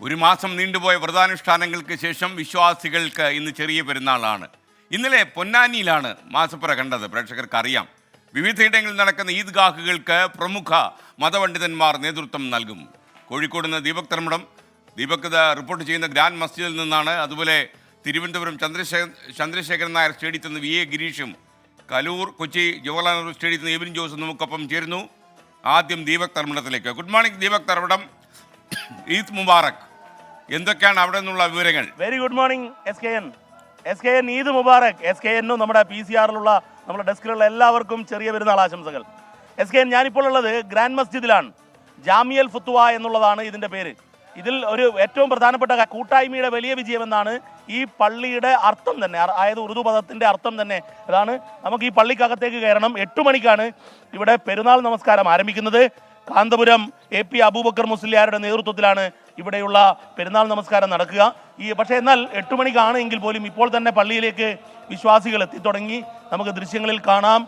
ഒരു മാസം നീണ്ടുപോയ വ്രതാനുഷ്ഠാനങ്ങൾക്ക് ശേഷം വിശ്വാസികൾക്ക് ഇന്ന് ചെറിയ പെരുന്നാളാണ്. ഇന്നലെ പൊന്നാനിയിലാണ് മാസപ്പുറ കണ്ടത് പ്രേക്ഷകർക്ക് അറിയാം വിവിധയിടങ്ങളിൽ നടക്കുന്ന ഈദ്ഗാഹുകൾക്ക് പ്രമുഖ മതപണ്ഡിതന്മാർ നേതൃത്വം നൽകും. കോഴിക്കോട് നിന്ന് ദീപക് തർമ്മടം ദീപക് റിപ്പോർട്ട് ചെയ്യുന്ന ഗ്രാൻഡ് മസ്ജിദിൽ നിന്നാണ്. അതുപോലെ തിരുവനന്തപുരം ചന്ദ്രശേഖർ ചന്ദ്രശേഖരൻ നായർ സ്റ്റേഡിയത്തിൽ നിന്ന് വി. എ. ഗിരീഷും കലൂർ കൊച്ചി ജവഹർലാൽ നെഹ്റു സ്റ്റേഡിയത്തിൽ നിന്ന് എബിൻ ജോസ് നമുക്കൊപ്പം ചേരുന്നു. ആദ്യം Deepak തർമ്മടത്തിലേക്ക്. Good morning Deepak Tharmadam. Eid Mubarak. എന്തൊക്കെയാണ് അവിടെ നിന്നുള്ള വിവരങ്ങൾ? Very good morning S K N S K N Eid Mubarak. S K എന്നും നമ്മുടെ പി സി ആറിലുള്ള നമ്മുടെ ഡെസ്കിലുള്ള എല്ലാവർക്കും ചെറിയ പെരുന്നാൾ ആശംസകൾ. എസ് കെ എൻ ഞാനിപ്പോൾ ഉള്ളത് ഗ്രാൻഡ് മസ്ജിദിലാണ്. ജാമിയൽ ഫുത്തുവ എന്നുള്ളതാണ് ഇതിന്റെ പേര്. ഇതിൽ ഒരു ഏറ്റവും പ്രധാനപ്പെട്ട കൂട്ടായ്മയുടെ വലിയ വിജയമെന്നാണ് ഈ പള്ളിയുടെ അർത്ഥം തന്നെ. അതായത് ഉറുദു പദത്തിന്റെ അർത്ഥം തന്നെ. അതാണ് നമുക്ക് ഈ പള്ളിക്കകത്തേക്ക് കയറണം. എട്ട് മണിക്കാണ് ഇവിടെ പെരുന്നാൾ നമസ്കാരം ആരംഭിക്കുന്നത്. കാന്തപുരം എ പി അബൂബക്കർ മുസ്ലിയാരുടെ നേതൃത്വത്തിലാണ് ഇവിടെയുള്ള പെരുന്നാൾ നമസ്കാരം നടക്കുക. ഈ പക്ഷേ എന്നാൽ എട്ട് മണിക്കാണ് എങ്കിൽ പോലും ഇപ്പോൾ തന്നെ പള്ളിയിലേക്ക് വിശ്വാസികൾ എത്തിത്തുടങ്ങി. നമുക്ക് ദൃശ്യങ്ങളിൽ കാണാം.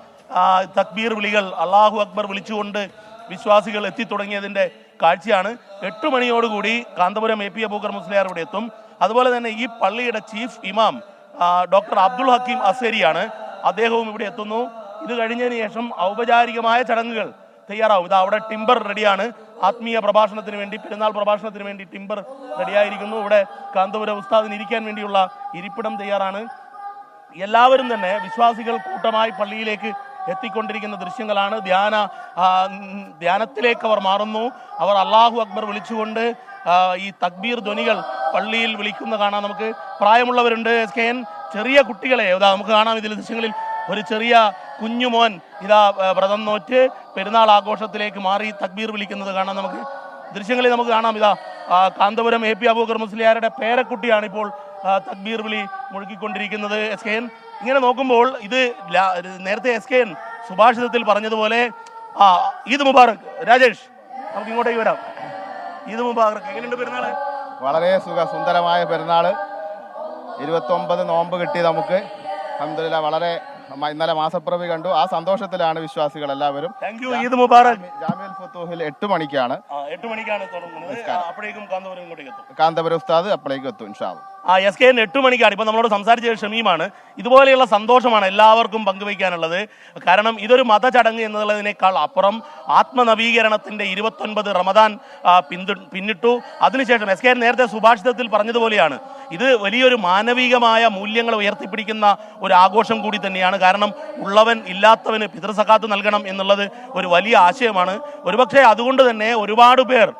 തക്ബീർ വിളികൾ അള്ളാഹു അക്ബർ വിളിച്ചുകൊണ്ട് വിശ്വാസികൾ എത്തിത്തുടങ്ങിയതിന്റെ കാഴ്ചയാണ്. എട്ട് മണിയോടുകൂടി കാന്തപുരം എ പി അബൂക്കർ മുസ്ലിയാർ ഇവിടെ എത്തും. അതുപോലെ തന്നെ ഈ പള്ളിയുടെ ചീഫ് ഇമാം ഡോക്ടർ അബ്ദുൾ ഹക്കീം അസേരിയാണ്. അദ്ദേഹവും ഇവിടെ എത്തുന്നു. ഇത് കഴിഞ്ഞതിന് ശേഷം ഔപചാരികമായ ചടങ്ങുകൾ തയ്യാറാവും. ഇത് അവിടെ ടിംബർ റെഡിയാണ്. ആത്മീയ പ്രഭാഷണത്തിന് വേണ്ടി പെരുന്നാൾ പ്രഭാഷണത്തിന് വേണ്ടി ടിമ്പർ റെഡിയായിരിക്കുന്നു. ഇവിടെ കാന്തപുരം ഉസ്താദിന് ഇരിക്കാൻ വേണ്ടിയുള്ള ഇരിപ്പിടം തയ്യാറാണ്. എല്ലാവരും തന്നെ വിശ്വാസികൾ കൂട്ടമായി പള്ളിയിലേക്ക് എത്തിക്കൊണ്ടിരിക്കുന്ന ദൃശ്യങ്ങളാണ്. ധ്യാന ധ്യാനത്തിലേക്ക് അവർ മാറുന്നു. അവർ അള്ളാഹു അക്ബർ വിളിച്ചുകൊണ്ട് ഈ തക്ബീർ ധ്വനികൾ പള്ളിയിൽ വിളിക്കുന്ന കാണാം നമുക്ക്. പ്രായമുള്ളവരുണ്ട് എസ് കെ എൻ. ചെറിയ കുട്ടികളെ നമുക്ക് കാണാം ഇതിലെ ദൃശ്യങ്ങളിൽ. ഒരു ചെറിയ കുഞ്ഞുമോൻ ഇതാ വ്രതം നോറ്റ് പെരുന്നാൾ ആഘോഷത്തിലേക്ക് മാറി തക്ബീർ വിളിക്കുന്നത് കാണാം. നമുക്ക് ദൃശ്യങ്ങളിൽ നമുക്ക് കാണാം. ഇതാ കാന്തപുരം എ പി അബൂബക്കർ മുസ്ലിയാരുടെ പേരക്കുട്ടിയാണ് ഇപ്പോൾ തക്ബീർ വിളി മുഴുകിക്കൊണ്ടിരിക്കുന്നത്. എസ് കെ എൻ ഇങ്ങനെ നോക്കുമ്പോൾ ഇത് നേരത്തെ എസ് കെ എൻ സുഭാഷിതത്തിൽ പറഞ്ഞതുപോലെ ആ ഈദ് മുബാറക്. രാജേഷ് നമുക്ക് ഇങ്ങോട്ടേക്ക് വരാം. ഈദ് മുബാറക്. എങ്ങനെയുണ്ട് പെരുന്നാൾ? വളരെ സുഖ സുന്ദരമായ പെരുന്നാൾ. ഇരുപത്തൊമ്പത് നോമ്പ് കിട്ടി നമുക്ക്. അഹമ്മദില്ല വളരെ ഇന്നലെ മാസപ്പിറവി കണ്ടു. ആ സന്തോഷത്തിലാണ് വിശ്വാസികൾ എല്ലാവരും. Thank you Eid Mubarak. ജാമ്യൽ ഫുത്തൂഹിൽ എട്ട് മണിക്കാണ്. എട്ട് മണിക്കാണ് തുടങ്ങുന്നത്. അപ്പോഴേക്കും കാന്തപുരം ഇങ്ങോട്ടേക്ക് എത്തും. കാന്തപുരം ഉസ്താദ് അപ്പോഴേക്കും എത്തും ഇൻഷാൽ ആ എസ് കെ എൻ എട്ട് മണിക്കാണ്. ഇപ്പം നമ്മളോട് സംസാരിച്ച ഷമീമാണ്. ഇതുപോലെയുള്ള സന്തോഷമാണ് എല്ലാവർക്കും പങ്കുവയ്ക്കാനുള്ളത്. കാരണം ഇതൊരു മതചടങ്ങ് എന്നുള്ളതിനേക്കാൾ അപ്പുറം ആത്മനവീകരണത്തിന്റെ ഇരുപത്തൊൻപത് റമദാൻ പിന്തു പിന്നിട്ടു. അതിനുശേഷം എസ് കെ എൻ നേരത്തെ സുഭാഷിതത്തിൽ പറഞ്ഞതുപോലെയാണ്. ഇത് വലിയൊരു മാനവികമായ മൂല്യങ്ങൾ ഉയർത്തിപ്പിടിക്കുന്ന ഒരു ആഘോഷം കൂടി തന്നെയാണ്. കാരണം ഉള്ളവൻ ഇല്ലാത്തവന് പിതൃസഖാത്ത് നൽകണം എന്നുള്ളത് ഒരു വലിയ ആശയമാണ്. ഒരുപക്ഷെ അതുകൊണ്ട് തന്നെ ഒരുപാട് പേർ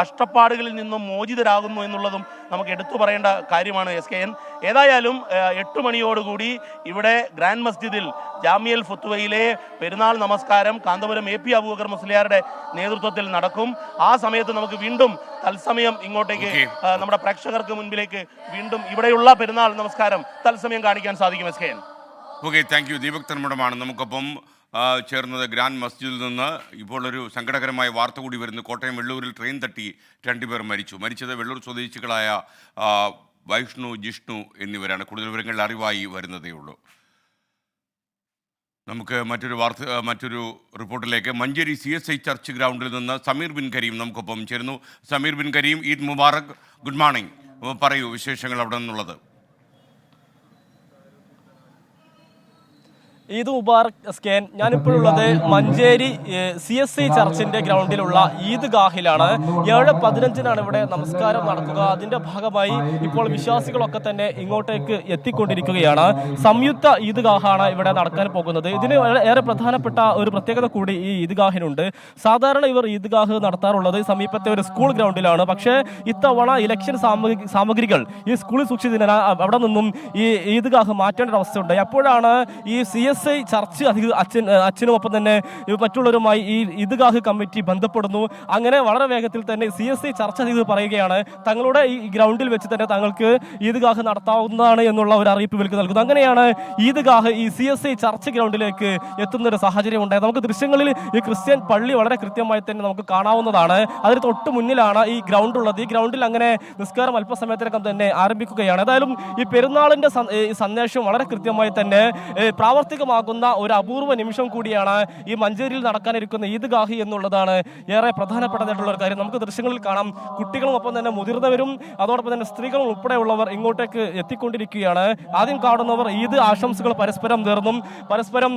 കഷ്ടപ്പാടുകളിൽ നിന്നും മോചിതരാകുന്നു എന്നുള്ളതും നമുക്ക് എടുത്തു പറയേണ്ട കാര്യമാണ് എസ് കെ എൻ. ഏതായാലും എട്ട് മണിയോടുകൂടി ഇവിടെ ഗ്രാൻഡ് മസ്ജിദിൽ ജാമിയൽ ഫുത്തുവയിലെ പെരുന്നാൾ നമസ്കാരം കാന്തപുരം എ പി അബൂബക്കർ മുസ്ലിയാരുടെ നേതൃത്വത്തിൽ നടക്കും. ആ സമയത്ത് നമുക്ക് വീണ്ടും തത്സമയം ഇങ്ങോട്ടേക്ക് നമ്മുടെ പ്രേക്ഷകർക്ക് മുൻപിലേക്ക് വീണ്ടും ഇവിടെയുള്ള പെരുന്നാൾ നമസ്കാരം തത്സമയം കാണിക്കാൻ സാധിക്കും S K N. Okay thank you. Deepak തന്മടമാണ്. നമുക്കൊപ്പം ചേർന്നത് ഗ്രാൻഡ് മസ്ജിദിൽ നിന്ന് ഇപ്പോൾ ഒരു സങ്കടകരമായ വാർത്ത കൂടി വരുന്നു. കോട്ടയം വെള്ളൂരിൽ ട്രെയിൻ തട്ടി രണ്ടുപേർ മരിച്ചു. മരിച്ചത് വെള്ളൂർ സ്വദേശികളായ വൈഷ്ണു ജിഷ്ണു എന്നിവരാണ്. കൂടുതൽ വിവരങ്ങൾ അറിവായി വരുന്നതേ ഉള്ളൂ. നമുക്ക് മറ്റൊരു വാർത്ത മറ്റൊരു റിപ്പോർട്ടിലേക്ക്. Manjeri C S I church ഗ്രൗണ്ടിൽ നിന്ന് സമീർ ബിൻ കരീം നമുക്കൊപ്പം ചേരുന്നു. Sameer bin Kareem Eid Mubarak. Good morning. പറയൂ വിശേഷങ്ങൾ അവിടെ നിന്നുള്ളത്. ഈദ് മുബാറക് സ്കാൻ. ഞാനിപ്പോഴുള്ളത് മഞ്ചേരി സി എസ് ഐ ചർച്ചിന്റെ ഗ്രൗണ്ടിലുള്ള ഈദ് ഗാഹിലാണ് ഏഴ് പതിനഞ്ചിനാണ് ഇവിടെ നമസ്കാരം നടക്കുക. അതിന്റെ ഭാഗമായി ഇപ്പോൾ വിശ്വാസികളൊക്കെ തന്നെ ഇങ്ങോട്ടേക്ക് എത്തിക്കൊണ്ടിരിക്കുകയാണ്. സംയുക്ത ഈദ് ഗാഹാണ് ഇവിടെ നടക്കാൻ പോകുന്നത്. ഇതിന് ഏറെ- പ്രധാനപ്പെട്ട ഒരു പ്രത്യേകത കൂടി ഈ ഈദ് ഗാഹിനുണ്ട് സാധാരണ ഇവർ ഈദ് ഗാഹ് നടത്താറുള്ളത് സമീപത്തെ ഒരു സ്കൂൾ ഗ്രൗണ്ടിലാണ്. പക്ഷേ ഇത്തവണ ഇലക്ഷൻ സാമഗ്രി സാമഗ്രികൾ ഈ സ്കൂളിൽ സൂക്ഷിച്ചതിനാൽ അവിടെ നിന്നും ഈ ഈദ് ഗാഹ് മാറ്റേണ്ട ഒരു അവസ്ഥയുണ്ട് അപ്പോഴാണ് ഈ സി എസ് ഐ ചർച്ച് അധിക അച്ഛൻ അച്ഛനും ഒപ്പം തന്നെ മറ്റുള്ളവരുമായി ഈ ഈദ്ഗാഹ് കമ്മിറ്റി ബന്ധപ്പെടുന്നു. അങ്ങനെ വളരെ വേഗത്തിൽ തന്നെ സി എസ് ഐ ചർച്ച ചെയ്ത് പറയുകയാണ് തങ്ങളുടെ ഈ ഗ്രൗണ്ടിൽ വെച്ച് തന്നെ തങ്ങൾക്ക് ഈദ്ഗാഹ് നടത്താവുന്നതാണ് എന്നുള്ള ഒരു അറിയിപ്പ് ഇവർക്ക് നൽകുന്നു. അങ്ങനെയാണ് ഈദ്ഗാഹ് ഈ സി എസ് ഐ ചർച്ച് ഗ്രൗണ്ടിലേക്ക് എത്തുന്ന ഒരു സാഹചര്യം ഉണ്ടായത്. നമുക്ക് ദൃശ്യങ്ങളിൽ ഈ ക്രിസ്ത്യൻ പള്ളി വളരെ കൃത്യമായി തന്നെ നമുക്ക് കാണാവുന്നതാണ്. അതിന് തൊട്ട് മുന്നിലാണ് ഈ ഗ്രൗണ്ട് ഉള്ളത്. ഈ ഗ്രൗണ്ടിൽ അങ്ങനെ നിസ്കാരം അല്പസമയത്തിനകം തന്നെ ആരംഭിക്കുകയാണ്. ഏതായാലും ഈ പെരുന്നാളിന്റെ സന്ദേശം വളരെ കൃത്യമായി തന്നെ പ്രാവർത്തിക സാധ്യമാകുന്ന ഒരു അപൂർവ നിമിഷം കൂടിയാണ് ഈ മഞ്ചേരിയിൽ നടക്കാനിരിക്കുന്ന ഈദ്ഗാഹി എന്നുള്ളതാണ് ഏറെ പ്രധാനപ്പെട്ടതായിട്ടുള്ള ഒരു കാര്യം. നമുക്ക് ദൃശ്യങ്ങളിൽ കാണാം കുട്ടികളും ഒപ്പം തന്നെ മുതിർന്നവരും അതോടൊപ്പം തന്നെ സ്ത്രീകളും ഉൾപ്പെടെയുള്ളവർ ഇങ്ങോട്ടേക്ക് എത്തിക്കൊണ്ടിരിക്കുകയാണ്. ആദ്യം കാണുന്നവർ ഈദ് ആശംസകൾ പരസ്പരം നേർന്നും പരസ്പരം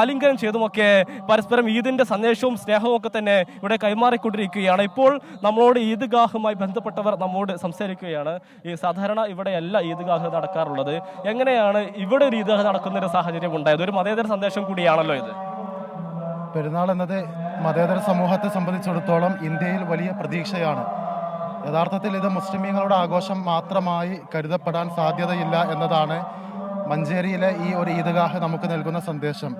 ആലിംഗനം ചെയ്തുമൊക്കെ പരസ്പരം ഈദിന്റെ സന്ദേശവും സ്നേഹവും ഒക്കെ തന്നെ ഇവിടെ കൈമാറിക്കൊണ്ടിരിക്കുകയാണ്. ഇപ്പോൾ നമ്മളോട് ഈദ്ഗാഹുമായി ബന്ധപ്പെട്ടവർ നമ്മോട് സംസാരിക്കുകയാണ്. ഈ സാധാരണ ഇവിടെയല്ല ഈദ്ഗാഹ് നടക്കാറുള്ളത്. എങ്ങനെയാണ് ഇവിടെ ഒരു ഈദ്ഗാഹ് നടക്കുന്ന ഒരു സാഹചര്യം ഉണ്ടായത്. ഒരു മതേതര സന്ദേശം കൂടിയാണല്ലോ ഇത്. പെരുന്നാൾ എന്നത് മതേതര സമൂഹത്തെ സംബന്ധിച്ചിടത്തോളം ഇന്ത്യയിൽ വലിയ പ്രതീക്ഷയാണ്. യഥാർത്ഥത്തിൽ ഇത് മുസ്ലിമീങ്ങളുടെ ആഘോഷം മാത്രമായി കരുതപ്പെടാൻ സാധ്യതയില്ല എന്നതാണ് മഞ്ചേരിയിലെ ഈ ഒരു ഈദ്ഗാഹ് നമുക്ക് നൽകുന്ന സന്ദേശം.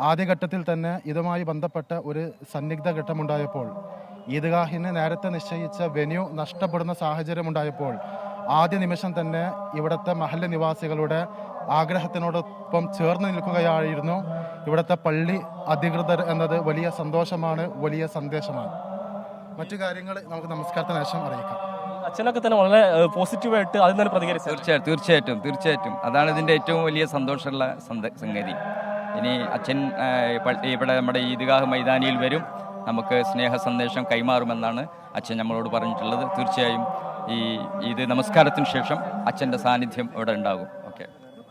ആദ്യഘട്ടത്തിൽ തന്നെ ഇതുമായി ബന്ധപ്പെട്ട ഒരു സന്നിഗ്ധ ഘട്ടമുണ്ടായപ്പോൾ ഈദ്ഗാഹിന് നേരത്തെ നിശ്ചയിച്ച വെന്യൂ നഷ്ടപ്പെടുന്ന സാഹചര്യമുണ്ടായപ്പോൾ ആദ്യ നിമിഷം തന്നെ ഇവിടുത്തെ മഹല്ല് നിവാസികളുടെ ആഗ്രഹത്തിനോടൊപ്പം ചേർന്ന് നിൽക്കുകയായിരുന്നു. ഇവിടുത്തെ പള്ളി അധികൃതർ എന്നത് വലിയ സന്തോഷമാണ് വലിയ സന്ദേശമാണ്. മറ്റു കാര്യങ്ങൾ നമുക്ക് നമസ്കാരത്തിന് ശേഷം അറിയിക്കാം. അച്ഛനൊക്കെ തന്നെ വളരെ പോസിറ്റീവായിട്ട് അതിൽ തന്നെ പ്രതികരിച്ചു തീർച്ചയായിട്ടും തീർച്ചയായിട്ടും തീർച്ചയായിട്ടും. അതാണ് ഇതിന്റെ ഏറ്റവും വലിയ സന്തോഷമുള്ള സംഗതി. ഇനി അച്ഛൻ ഇവിടെ നമ്മുടെ ഈദ്ഗാഹ് മൈതാനിയിൽ വരും. നമുക്ക് സ്നേഹ സന്ദേശം കൈമാറുമെന്നാണ് അച്ഛൻ നമ്മളോട് പറഞ്ഞിട്ടുള്ളത്. തീർച്ചയായും ഈ ഇത് നമസ്കാരത്തിന് ശേഷം അച്ഛന്റെ സാന്നിധ്യം ഇവിടെ ഉണ്ടാകും. ഓക്കെ.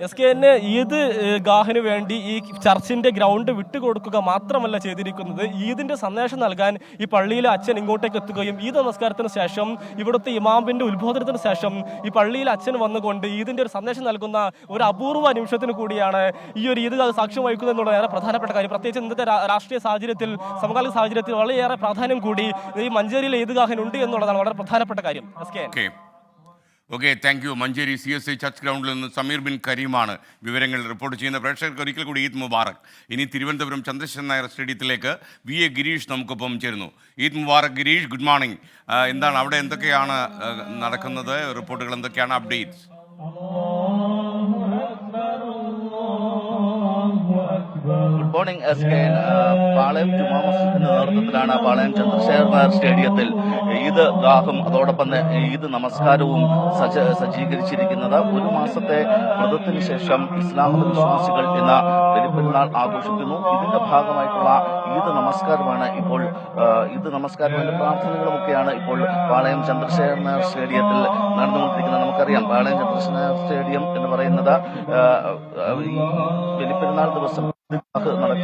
എസ് കെ എന്നെ ഈദ് ഗാഹിന് വേണ്ടി ഈ ചർച്ചിന്റെ ഗ്രൗണ്ട് വിട്ടുകൊടുക്കുക മാത്രമല്ല ചെയ്തിരിക്കുന്നത്. ഈദിന്റെ സന്ദേശം നൽകാൻ ഈ പള്ളിയിലെ അച്ഛൻ ഇങ്ങോട്ടേക്ക് എത്തുകയും ഈദ് നമസ്കാരത്തിന് ശേഷം ഇവിടുത്തെ ഇമാമിന്റെ ഉത്ബോധനത്തിന് ശേഷം ഈ പള്ളിയിലെ അച്ഛൻ വന്നുകൊണ്ട് ഈദിന്റെ ഒരു സന്ദേശം നൽകുന്ന ഒരു അപൂർവ നിമിഷത്തിന് കൂടിയാണ് ഈ ഒരു ഈദ് സാക്ഷ്യം വഹിക്കുന്നത് എന്നുള്ള ഏറെ പ്രധാനപ്പെട്ട കാര്യം. പ്രത്യേകിച്ച് ഇന്നത്തെ രാഷ്ട്രീയ സാഹചര്യത്തിൽ സമകാലിക സാഹചര്യത്തിൽ വളരെയേറെ പ്രാധാന്യം കൂടി ഈ മഞ്ചേരിയിലെ ഈദ് ഗാഹിനുണ്ട് എന്നുള്ളതാണ് വളരെ പ്രധാനപ്പെട്ട കാര്യം. S K okay thank you Manjeri C S I church ഗ്രൗണ്ടിൽ നിന്ന് സമീർ ബിൻ കരീമാണ് വിവരങ്ങൾ റിപ്പോർട്ട് ചെയ്യുന്ന പ്രേക്ഷകർക്ക് ഒരിക്കൽ കൂടി ഈദ് മുബാറക്. ഇനി തിരുവനന്തപുരം ചന്ദ്രശേഖരൻ നായർ സ്റ്റേഡിയത്തിലേക്ക് വി എ ഗിരീഷ് നമുക്കൊപ്പം ചേരുന്നു. ഈദ് മുബാറക് ഗിരീഷ് ഗുഡ് മോർണിംഗ് എന്താണ് അവിടെ എന്തൊക്കെയാണ് നടക്കുന്നത്? റിപ്പോർട്ടുകൾ എന്തൊക്കെയാണ്? Updates. Good morning S K Palayam Juma നേതൃത്വത്തിലാണ് പാളയം ചന്ദ്രശേഖർ നായർ സ്റ്റേഡിയത്തിൽ ഈദ് ഗാഹും അതോടൊപ്പം തന്നെ ഈദ് നമസ്കാരവും സജ്ജ സജ്ജീകരിച്ചിരിക്കുന്നത് ഒരു മാസത്തെ വ്രതത്തിന് ശേഷം ഇസ്ലാം മത വിശ്വാസികൾ എന്ന ബലിപ്പെരുന്നാൾ ആഘോഷിക്കുന്നു ഇതിന്റെ ഭാഗമായിട്ടുള്ള ഈദ് നമസ്കാരമാണ് ഇപ്പോൾ ഈദ് നമസ്കാരം അതിന്റെ പ്രാർത്ഥനകളുമൊക്കെയാണ് ഇപ്പോൾ പാളയം ചന്ദ്രശേഖരൻ നായർ സ്റ്റേഡിയത്തിൽ നടന്നുകൊണ്ടിരിക്കുന്നത് നമുക്കറിയാം പാളയം ചന്ദ്രശേഖര നായർ സ്റ്റേഡിയം എന്ന് പറയുന്നത് ബലിപ്പെരുന്നാൾ ദിവസം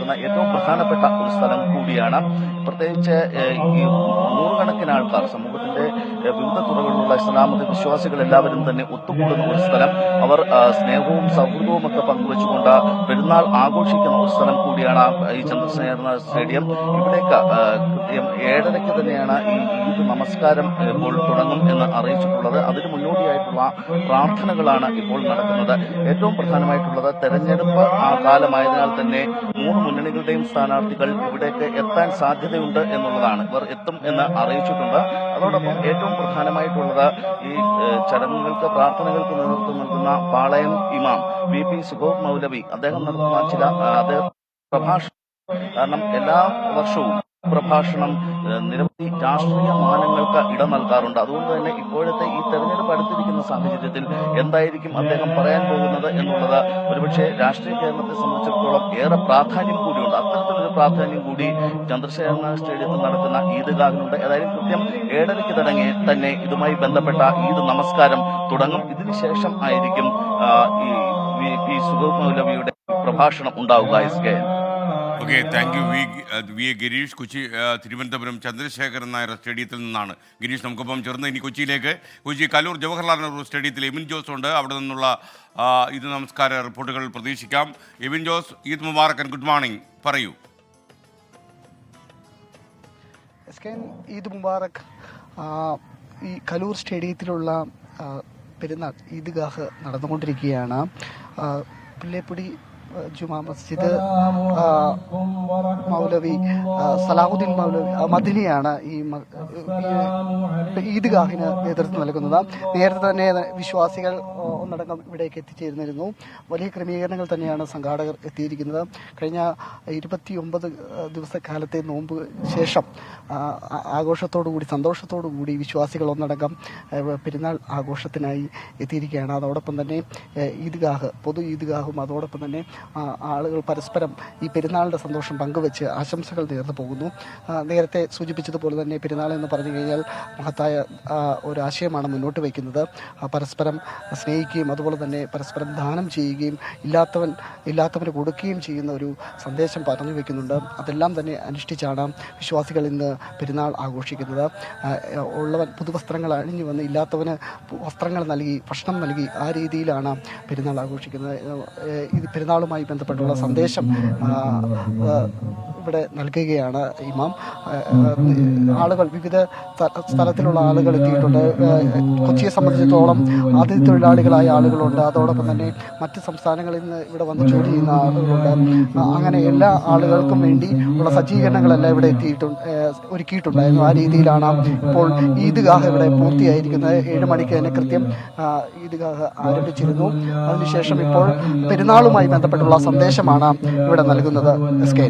നടക്കുന്ന ഏറ്റവും പ്രധാനപ്പെട്ട ഒരു സ്ഥലം കൂടിയാണ്. പ്രത്യേകിച്ച് ഈ നൂറുകണക്കിന് ആൾക്കാർ സമൂഹത്തിന്റെ വിവിധ തുറകളിലുള്ള ഇസ്ലാമത വിശ്വാസികൾ എല്ലാവരും തന്നെ ഒത്തുകൂടുന്ന ഒരു സ്ഥലം. അവർ സ്നേഹവും സൗഹൃദവും ഒക്കെ പങ്കുവെച്ചുകൊണ്ട് പെരുന്നാൾ ആഘോഷിക്കുന്ന ഒരു സ്ഥലം കൂടിയാണ് ഈ ചന്ദ്രസേന സ്റ്റേഡിയം. ഇവിടേക്ക് കൃത്യം ഏഴരയ്ക്ക് തന്നെയാണ് ഈ ഈദ് നമസ്കാരം ഇപ്പോൾ തുടങ്ങും എന്ന് അറിയിച്ചിട്ടുള്ളത്. അതിന് മുന്നോടിയായിട്ടുള്ള പ്രാർത്ഥനകളാണ് ഇപ്പോൾ നടക്കുന്നത്. ഏറ്റവും പ്രധാനമായിട്ടുള്ളത് തെരഞ്ഞെടുപ്പ് കാലമായതിനാൽ തന്നെ മൂന്ന് മുന്നണികളുടെയും സ്ഥാനാർത്ഥികൾ ഇവിടേക്ക് എത്താൻ സാധ്യതയുണ്ട് എന്നുള്ളതാണ്. ഇവർ എത്തും എന്ന് അറിയിച്ചിട്ടുണ്ട്. അതോടൊപ്പം ഏറ്റവും പ്രധാനമായിട്ടുള്ളത് ഈ ചടങ്ങുകൾക്ക് പ്രാർത്ഥനകൾക്ക് നേതൃത്വം നൽകുന്ന പാളയം ഇമാം വി പി സുഗോബ് മൗലവി. അദ്ദേഹം നടത്തുന്ന ചില അദ്ദേഹം പ്രഭാഷണം കാരണം എല്ലാ വർഷവും പ്രഭാഷണം നിരവധി രാഷ്ട്രീയ മാനങ്ങൾക്ക് ഇടം നൽകാറുണ്ട്. അതുകൊണ്ട് തന്നെ ഇപ്പോഴത്തെ ഈ തെരഞ്ഞെടുപ്പ് അടുത്തിരിക്കുന്ന സാഹചര്യത്തിൽ എന്തായിരിക്കും അദ്ദേഹം പറയാൻ പോകുന്നത് എന്നുള്ളത് ഒരുപക്ഷെ രാഷ്ട്രീയ കേരളത്തെ സംബന്ധിച്ചിടത്തോളം ഏറെ പ്രാധാന്യം കൂടിയുണ്ട്. അത്തരത്തിലൊരു പ്രാധാന്യം കൂടി ചന്ദ്രശേഖരൻ സ്റ്റേഡിയത്തിൽ നടക്കുന്ന ഈദ്ഗാഹിനുണ്ട് ഏതായാലും കൃത്യം ഏഴരയ്ക്ക് തുടങ്ങി തന്നെ ഇതുമായി ബന്ധപ്പെട്ട ഈദ് നമസ്കാരം തുടങ്ങും. ഇതിനുശേഷം ആയിരിക്കും ഈ പി സുഗത് പ്രഭാഷണം ഉണ്ടാവുക. S K okay thank you V V A Girish Kochi Thiruvananthapuram Chandrasekharan Nair സ്റ്റേഡിയത്തിൽ നിന്നാണ്. ഗിരീഷ് നമുക്കൊപ്പം ചേർന്ന് ഇനി കൊച്ചിയിലേക്ക്. കൊച്ചി കലൂർ ജവഹർലാൽ നെഹ്റു സ്റ്റേഡിയത്തിൽ എമിൻ ജോസ് ഉണ്ട്. അവിടെ നിന്നുള്ള ഇത് നമസ്കാര റിപ്പോർട്ടുകൾ പ്രതീക്ഷിക്കാം. എമിൻ ജോസ് ഈദ് മുബാറക്കൻ ഗുഡ് മോർണിംഗ് പറയൂ. ഈദ് മുബാറക് ഈ കലൂർ സ്റ്റേഡിയത്തിലുള്ള പെരുന്നാൾ ഈദ്ഗാഹ് നടന്നുകൊണ്ടിരിക്കുകയാണ്. പുല്ലേപ്പുടി ജുമാ മസ്ജിദ് മൗലവി സലാഹുദ്ദീൻ മൗലവി മദിനിയാണ് ഈ ഈദ്ഗാഹിന് നേതൃത്വം നൽകുന്നത്. നേരത്തെ തന്നെ വിശ്വാസികൾ ഒന്നടങ്കം ഇവിടേക്ക് എത്തിച്ചേരുന്നിരുന്നു. വലിയ ക്രമീകരണങ്ങൾ തന്നെയാണ് സംഘാടകർ എത്തിയിരിക്കുന്നത്. കഴിഞ്ഞ ഇരുപത്തിയൊമ്പത് ദിവസക്കാലത്തെ നോമ്പ് ശേഷം ആഘോഷത്തോടുകൂടി സന്തോഷത്തോടുകൂടി വിശ്വാസികൾ ഒന്നടങ്കം പെരുന്നാൾ ആഘോഷത്തിനായി എത്തിയിരിക്കുകയാണ്. അതോടൊപ്പം തന്നെ ഈദ്ഗാഹ് പൊതു ഈദ്ഗാഹും അതോടൊപ്പം തന്നെ ആളുകൾ പരസ്പരം ഈ പെരുന്നാളിന്റെ സന്തോഷം പങ്കുവെച്ച് ആശംസകൾ നേർന്നു പോകുന്നു. നേരത്തെ സൂചിപ്പിച്ചതുപോലെ തന്നെ പെരുന്നാൾ എന്ന് പറഞ്ഞു കഴിഞ്ഞാൽ മഹത്തായ ഒരു ആശയമാണ് മുന്നോട്ട് വയ്ക്കുന്നത്. പരസ്പരം സ്നേഹിക്കുകയും അതുപോലെ തന്നെ പരസ്പരം ദാനം ചെയ്യുകയും ഇല്ലാത്തവൻ ഇല്ലാത്തവന് കൊടുക്കുകയും ചെയ്യുന്ന ഒരു സന്ദേശം പറഞ്ഞു വയ്ക്കുന്നുണ്ട് അതെല്ലാം തന്നെ അനുഷ്ഠിച്ചാണ് വിശ്വാസികൾ ഇന്ന് പെരുന്നാൾ ആഘോഷിക്കുന്നത്. ഉള്ളവൻ പുതുവസ്ത്രങ്ങൾ അണിഞ്ഞു വന്ന് ഇല്ലാത്തവന് വസ്ത്രങ്ങൾ നൽകി ഭക്ഷണം നൽകി ആ രീതിയിലാണ് പെരുന്നാൾ ആഘോഷിക്കുന്നത്. ഇത് ഇത് പെരുന്നാളുമായി ബന്ധപ്പെട്ടുള്ള സന്ദേശം ഇവിടെ നൽകുകയാണ് ഇമാം. ആളുകൾ വിവിധ സ്ഥലത്തിലുള്ള ആളുകൾ എത്തിയിട്ടുണ്ട്. കൊച്ചിയെ സംബന്ധിച്ചിടത്തോളം ആതിഥ്യ തൊഴിലാളികളായ ആളുകളുണ്ട്. അതോടൊപ്പം തന്നെ മറ്റ് സംസ്ഥാനങ്ങളിൽ നിന്ന് ഇവിടെ വന്ന് ജോലി ചെയ്യുന്ന ആളുകളുണ്ട്. അങ്ങനെ എല്ലാ ആളുകൾക്കും വേണ്ടി ഉള്ള സജ്ജീകരണങ്ങളെല്ലാം ഇവിടെ എത്തിയിട്ടുണ്ട് ഒരുക്കിയിട്ടുണ്ടായിരുന്നു. ആ രീതിയിലാണ് ഇപ്പോൾ ഈദ്ഗാഹ് ഇവിടെ പൂർത്തിയായിരിക്കുന്നത്. ഏഴ് മണിക്ക് തന്നെ കൃത്യം ഈദ്ഗാഹ് ആരംഭിച്ചിരുന്നു. അതിനുശേഷം ഇപ്പോൾ പെരുന്നാളുമായി ബന്ധപ്പെട്ടുള്ള സന്ദേശമാണ് ഇവിടെ നൽകുന്നത്. S K.